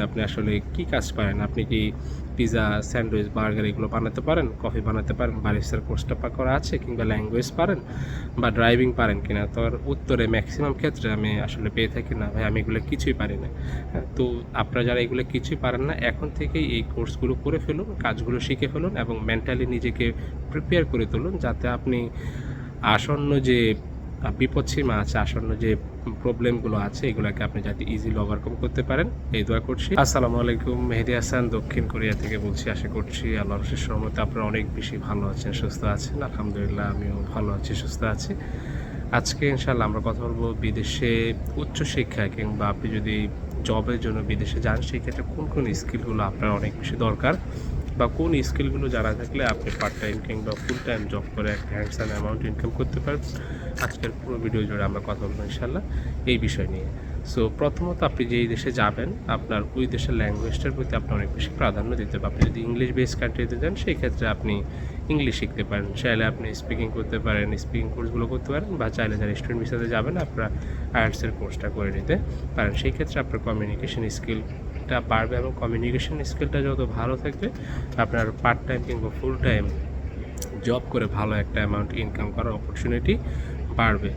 আপনি আসলে কি কাজ পারেন? আপনি কি পিৎজা স্যান্ডউইচ বার্গার এগুলো বানাতে পারেন? কফি বানাতে পারেন? বারিস্টার কোর্সটা পা করা আছে কিংবা ল্যাঙ্গুয়েজ পারেন? বা ড্রাইভিং পারেন কিনা? তো উত্তরে ম্যাক্সিমাম ক্ষেত্রে আমি আসলে পেয়ে থাকি না ভাই। আমি এগুলো কিছুই পারি না। হ্যাঁ, তো আপনারা যারা এগুলো কিছুই পারেন না এখন থেকেই এই কোর্সগুলো করে ফেলুন কাজগুলো শিখে ফেলুন এবং মেন্টালি নিজেকে প্রিপেয়ার করে তুলুন যাতে আপনি আসন্ন যে আহ, বিপদ সীমা আছে আসন্ন যে প্রবলেমগুলো আছে এগুলোকে আপনি যাতে ইজিলি ওভারকাম করতে পারেন এই দোয়া করছি। আসসালামু আলাইকুম মেহেদি হাসান দক্ষিণ কোরিয়া থেকে বলছি আশা করছি আল্লাহর শেষ রহমতে আপনারা অনেক বেশি ভালো আছেন সুস্থ আছেন। আলহামদুলিল্লাহ আমিও ভালো আছি সুস্থ আছি। আজকে ইনশাল্লাহ আমরা কথা বলব বিদেশে উচ্চশিক্ষা কিংবা আপনি যদি জবের জন্য বিদেশে যান সেই ক্ষেত্রে কোন কোন স্কিলগুলো আপনার অনেক বেশি দরকার? বা কোন স্কিলগুলো জানা থাকলে আপনি পার্ট টাইম কিংবা ফুল টাইম জব করে একটা হ্যান্ডসাম অ্যামাউন্ট ইনকাম করতে পারবেন আজকের পুরো ভিডিও জুড়ে আমরা কথা বলব ইনশাল্লাহ এই বিষয় নিয়ে। সো প্রথমত আপনি যেই দেশে যাবেন, আপনার ওই দেশের ল্যাঙ্গুয়েজটার প্রতি আপনি অনেক বেশি প্রাধান্য দিতে হবে। আপনি যদি ইংলিশ বেস কান্ট্রিতে যান, সেই ক্ষেত্রে আপনি ইংলিশ শিখতে পারেন। চাইলে আপনি স্পিকিং করতে পারেন স্পিকিং কোর্সগুলো করতে পারেন বা চাইলে যারা স্টুডেন্ট ভিসাতে যাবেন, আপনারা আয়ার্সের কোর্সটা করে নিতে পারেন। সেই ক্ষেত্রে আপনার কমিউনিকেশন স্কিলটা বাড়বে এবং কমিউনিকেশন স্কিলটা যত ভালো থাকবে, আপনার পার্ট টাইম কিংবা ফুল টাইম জব করে ভালো একটা অ্যামাউন্ট ইনকাম করার অপরচুনিটি বাড়বে।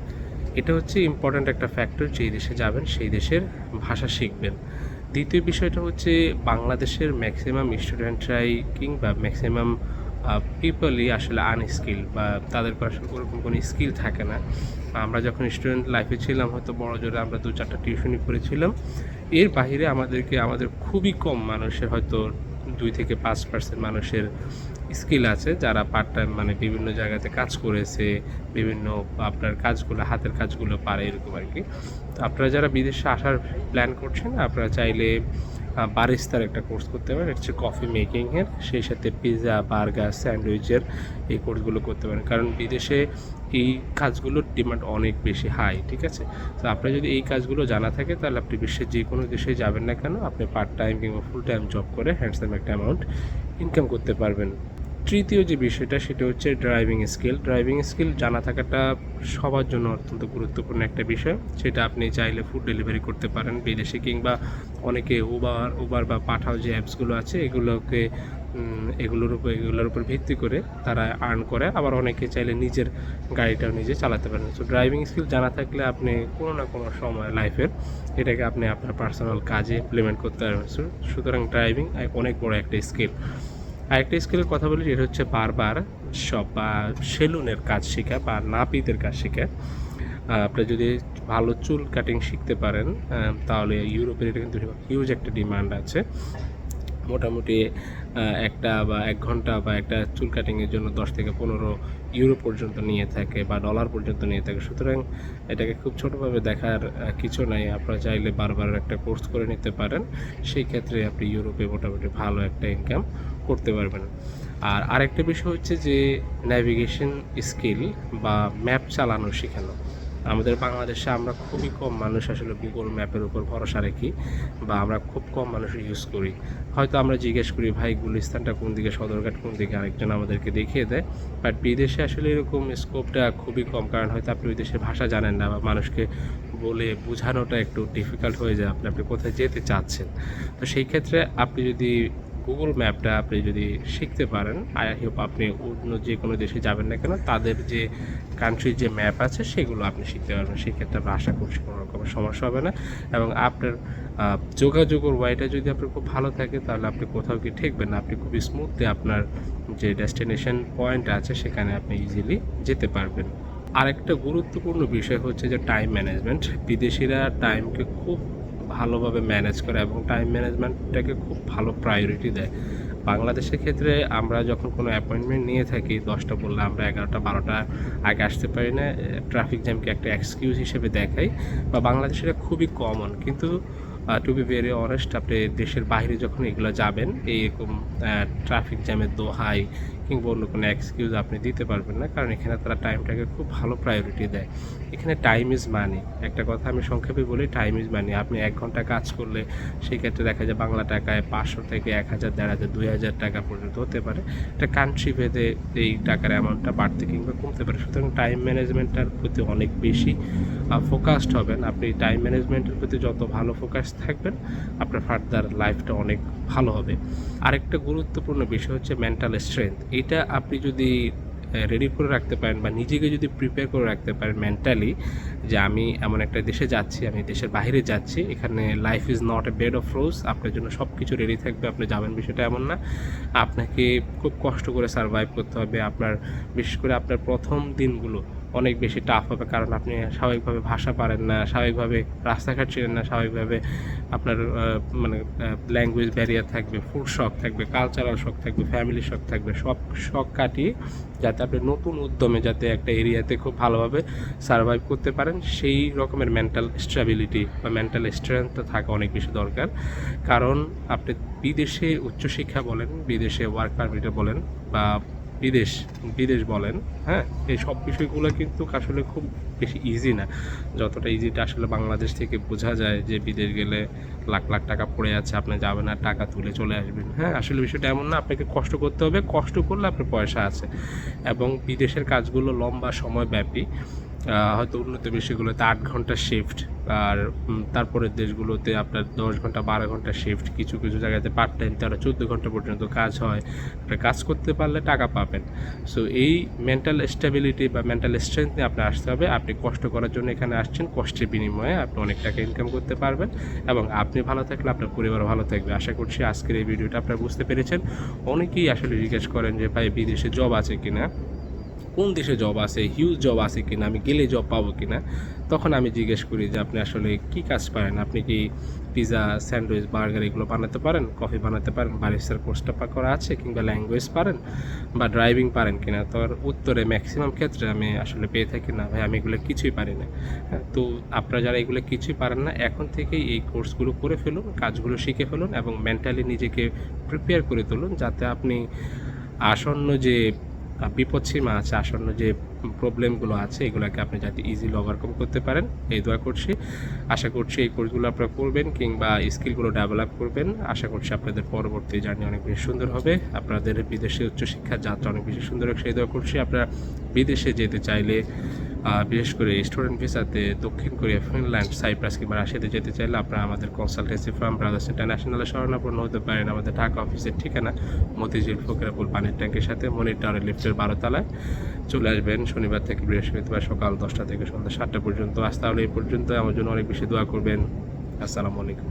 এটা হচ্ছে ইম্পর্ট্যান্ট একটা ফ্যাক্টর যেই দেশে যাবেন সেই দেশের ভাষা শিখবেন। দ্বিতীয় বিষয়টা হচ্ছে বাংলাদেশের ম্যাক্সিমাম স্টুডেন্টরাই কিংবা ম্যাক্সিমাম পিপলই আসলে আনস্কিল বা তাদের আসলে ওরকম কোনো স্কিল থাকে না। আমরা যখন স্টুডেন্ট লাইফে ছিলাম, হয়তো বড় জোরে আমরা দু চারটা টিউশনি করেছিলাম এর বাইরে আমাদেরকে, আমাদের খুবই কম মানুষের হয়তো দুই থেকে পাঁচ পার্সেন্ট মানুষের স্কিল আছে, যারা পার্ট টাইম মানে বিভিন্ন জায়গাতে কাজ করেছে, বিভিন্ন আপনার কাজগুলো, হাতের কাজগুলো পারে, এরকম আর কি। তো আপনারা যারা বিদেশে আসার প্ল্যান করছেন, আপনারা চাইলে বারিস্তার একটা কোর্স করতে পারেন। এটা হচ্ছে কফি মেকিংয়ের সেই সাথে পিৎজা বার্গার স্যান্ডউইচের এই কোর্সগুলো করতে পারেন। কারণ বিদেশে এই কাজগুলোর ডিমান্ড অনেক বেশি হাই ঠিক আছে? তো আপনার যদি এই কাজগুলো জানা থাকে, তাহলে আপনি বিশ্বের যে কোনো দেশে যাবেন না কেন, আপনি পার্ট টাইম কিংবা ফুল টাইম জব করে হ্যান্ডসাম একটা অ্যামাউন্ট ইনকাম করতে পারবেন। তৃতীয় যে বিষয়টা সেটা হচ্ছে ড্রাইভিং স্কিল ড্রাইভিং স্কিল জানা থাকাটা সবার জন্য অত্যন্ত গুরুত্বপূর্ণ একটা বিষয়। সেটা আপনি চাইলে ফুড ডেলিভারি করতে পারেন বিদেশে কিংবা অনেকে উবার উবার বা পাঠাও যে অ্যাপসগুলো আছে, এগুলোকে এগুলোর উপর এগুলোর উপর ভিত্তি করে তারা আর্ন করে। আবার অনেকে চাইলে নিজের গাড়িটাও নিজে চালাতে পারেন। তো ড্রাইভিং স্কিল জানা থাকলে আপনি কোনো না কোনো সময় লাইফের এটাকে আপনি আপনার পার্সোনাল কাজে ইমপ্লিমেন্ট করতে পারবেন। সুতরাং ড্রাইভিং অনেক বড় একটা স্কিল আরেকটা স্কিলের কথা বলি, এটা হচ্ছে বারবার সব বা সেলুনের কাজ শেখা বা নাপিতের কাজ শেখা। আপনি যদি ভালো চুল কাটিং শিখতে পারেন তাহলে ইউরোপের এটা কিন্তু হিউজ একটা ডিমান্ড আছে। মোটামুটি একটা বা এক ঘণ্টা বা একটা চুল কাটিংয়ের জন্য দশ থেকে পনেরো ইউরো পর্যন্ত নিয়ে থাকে বা ডলার পর্যন্ত নিয়ে থাকে। সুতরাং এটাকে খুব ছোটোভাবে দেখার কিছু নাই। আপনারা চাইলে বারবার একটা কোর্স করে নিতে পারেন। সেই ক্ষেত্রে আপনি ইউরোপে মোটামুটি ভালো একটা ইনকাম করতে পারবেন। আর আরেকটা বিষয় হচ্ছে যে ন্যাভিগেশন স্কিল বা ম্যাপ চালানো শেখানো। আমাদের বাংলাদেশে আমরা খুবই কম মানুষ আসলে গুগল ম্যাপের উপর ভরসা রাখি বা আমরা খুব কম মানুষ ইউজ করি। হয়তো আমরা জিজ্ঞেস করি, ভাই, গুলিস্তানটা কোন দিকে, সদরঘাট কোন দিকে? আরেকজন আমাদেরকে দেখিয়ে দেয়। বাট বিদেশে আসলে এরকম স্কোপটা খুবই কম। কারণ হয়তো আপনি ওই দেশের ভাষা জানেন না বা মানুষকে বলে বোঝানোটা একটু ডিফিকাল্ট হয়ে যায়। আপনি আপনি কোথায় যেতে চাচ্ছেন? তো সেই ক্ষেত্রে আপনি যদি গুগল ম্যাপটা আপনি যদি শিখতে পারেন আই হোপ আপনি অন্য যে কোনো দেশে যাবেন না কেন, তাদের যে কান্ট্রির যে ম্যাপ আছে, সেগুলো আপনি শিখতে পারবেন। সেক্ষেত্রে আমরা আশা করছি কোনো রকমের সমস্যা হবে না। এবং আপনার যোগাযোগের ওয়াইটা যদি আপনার খুব ভালো থাকে, তাহলে আপনি কোথাও কি ঠেকবেন না। আপনি খুবই স্মুথলি আপনার যে ডেস্টিনেশন পয়েন্ট আছে, সেখানে আপনি ইজিলি যেতে পারবেন। আরেকটা গুরুত্বপূর্ণ বিষয় হচ্ছে যে টাইম ম্যানেজমেন্ট বিদেশিরা টাইমকে খুব ভালোভাবে ম্যানেজ করে এবং টাইম ম্যানেজমেন্টটাকে খুব ভালো প্রায়োরিটি দেয়। বাংলাদেশের ক্ষেত্রে আমরা যখন কোনো অ্যাপয়েন্টমেন্ট নিয়ে থাকি, দশটা বললে আমরা এগারোটা, বারোটা আগে আসতে পারি না ট্রাফিক জ্যামকে একটা এক্সকিউজ হিসেবে দেখাই। বা বাংলাদেশে খুবই কমন কিন্তু টু বি ভেরি অনেস্ট আপনি দেশের বাইরে যখন এগুলো যাবেন, এইরকম ট্রাফিক জ্যামের দোহাই কিংবা অন্য কোনো এক্সকিউজ আপনি দিতে পারবেন না, কারণ এখানে তারা টাইমটাকে খুব ভালো প্রায়োরিটি দেয়। এখানে টাইম ইজ মানি একটা কথা আমি সংক্ষেপে বলি টাইম ইজ মানি আপনি এক ঘণ্টা কাজ করলে সেই ক্ষেত্রে দেখা যায় বাংলা টাকায় পাঁচশো থেকে এক হাজার, দেড় হাজার, দুই হাজার টাকা পর্যন্ত হতে পারে। এটা কান্ট্রি ভেদে এই টাকার অ্যামাউন্টটা বাড়তে কিংবা কমতে পারে। সুতরাং টাইম ম্যানেজমেন্টটার প্রতি অনেক বেশি ফোকাসড হবেন। আপনি টাইম ম্যানেজমেন্টের প্রতি যত ভালো ফোকাস থাকবেন, আপনার ফার্দার লাইফটা অনেক ভালো হবে। আরেকটা গুরুত্বপূর্ণ বিষয় হচ্ছে মেন্টাল স্ট্রেংথ এটা আপনি যদি রেডি করে রাখতে পারেন বা নিজেকে যদি প্রিপেয়ার করে রাখতে পারেন মেন্টালি যে আমি এমন একটা দেশে যাচ্ছি, আমি দেশের বাইরে যাচ্ছি, এখানে life is not a bed of rose আপনার জন্য সব কিছু রেডি থাকবে, আপনি যাবেন বিষয়টা এমন না। আপনাকে খুব কষ্ট করে সার্ভাইভ করতে হবে, আপনার, বিশেষ করে আপনার প্রথম দিনগুলো। অনেক বেশি টাফ হবে, কারণ আপনি স্বাভাবিকভাবে ভাষা পারেন না, স্বাভাবিকভাবে রাস্তাঘাট চিনেন না, স্বাভাবিকভাবে আপনার মানে ল্যাঙ্গুয়েজ ব্যারিয়ার থাকবে ফুড শখ থাকবে কালচারাল শখ থাকবে ফ্যামিলি শখ থাকবে, সব শখ কাটিয়ে যাতে আপনি নতুন উদ্যমে যাতে একটা এরিয়াতে খুব ভালোভাবে সার্ভাইভ করতে পারেন, সেই রকমের মেন্টাল স্টেবিলিটি বা মেন্টাল স্ট্রেংথটা থাকা অনেক বেশি দরকার। কারণ আপনি বিদেশে উচ্চশিক্ষা বলেন, বিদেশে ওয়ার্ক পারমিটে বলেন বা বিদেশ বিদেশ বলেন হ্যাঁ? এই সব বিষয়গুলো কিন্তু আসলে খুব বেশি ইজি না। যতটা ইজিটা আসলে বাংলাদেশ থেকে বোঝা যায় যে বিদেশ গেলে লাখ লাখ টাকা পড়ে আছে আপনি যাবেন আর টাকা তুলে চলে আসবেন। হ্যাঁ আসলে বিষয়টা এমন না, আপনাকে কষ্ট করতে হবে, কষ্ট করলে আপনার পয়সা আছে। এবং বিদেশের কাজগুলো লম্বা, সময় ব্যাপী। হয়তো উন্নত দেশগুলোতে আট ঘণ্টা শিফট আর তারপরের দেশগুলোতে আপনার দশ ঘণ্টা, বারো ঘণ্টা শিফট কিছু কিছু জায়গাতে পার্ট টাইম তারা, চোদ্দ ঘণ্টা পর্যন্ত কাজ হয়। আপনি কাজ করতে পারলে টাকা পাবেন। সো এই মেন্টাল স্টেবিলিটি বা মেন্টাল স্ট্রেংথ নিয়ে আপনার আসতে হবে। আপনি কষ্ট করার জন্য এখানে আসছেন। কষ্টের বিনিময়ে আপনি অনেক টাকা ইনকাম করতে পারবেন এবং আপনি ভালো থাকলে আপনার পরিবার ভালো থাকবে। আশা করছি আজকের এই ভিডিওটা আপনারা বুঝতে পেরেছেন। অনেকেই আসলে জিজ্ঞেস করেন যে, ভাই, বিদেশে জব আছে কিনা? কোন দেশে জব আছে হিউজ জব আছে কিনা আমি গেলে জব পাবো কিনা তখন আমি জিজ্ঞেস করি যে আপনি আসলে কি কাজ পারেন? আপনি কি পিৎজা স্যান্ডউইচ বার্গার এগুলো বানাতে পারেন? কফি বানাতে পারেন? বারিস্টার কোর্সটা পা করা আছে কিংবা ল্যাঙ্গুয়েজ পারেন? বা ড্রাইভিং পারেন কিনা? তো উত্তরে ম্যাক্সিমাম ক্ষেত্রে আমি আসলে পেয়ে থাকি না ভাই আমি এগুলো কিছুই পারি না। হ্যাঁ, তো আপনারা যারা এগুলো কিছুই পারেন না এখন থেকেই এই কোর্সগুলো করে ফেলুন কাজগুলো শিখে ফেলুন এবং মেন্টালি নিজেকে প্রিপেয়ার করে তুলুন যাতে আপনি আসন্ন যে আহ, বিপদ সীমা আছে আসন্ন যে প্রবলেমগুলো আছে এগুলোকে আপনি যাতে ইজিলি ওভারকাম করতে পারেন এই দোয়া করছি। আশা করছি এই কোর্সগুলো আপনারা করবেন কিংবা স্কিলগুলো ডেভেলপ করবেন। আশা করছি আপনাদের পরবর্তী জার্নি অনেক বেশি সুন্দর হবে। আপনাদের বিদেশে উচ্চশিক্ষার যাত্রা অনেক বেশি সুন্দর। হবে সেই দোয়া করছি আপনারা বিদেশে যেতে চাইলে বিশেষ করে স্টুডেন্ট ভিসাতে দক্ষিণ কোরিয়া, ফিনল্যান্ড, সাইপ্রাস কিংবা রাশিয়াতে যেতে চাইলে আপনারা আমাদের কনসালটেন্সি ফার্ম ব্রাদার্স ইন্টারন্যাশনালে শরণাপন্ন হতে পারেন। আমাদের ঢাকা অফিসের ঠিকানা মতিঝিল ফকিরাপুর পানির ট্যাঙ্কের সাথে মনির টাওয়ারের লিফটের বারো তলায় চলে আসবেন। শনিবার থেকে বৃহস্পতিবার সকাল দশটা থেকে সন্ধ্যা সাতটা পর্যন্ত। আজ তাহলে এই পর্যন্ত আমার জন্য অনেক বেশি দোয়া করবেন। আসসালামু আলাইকুম।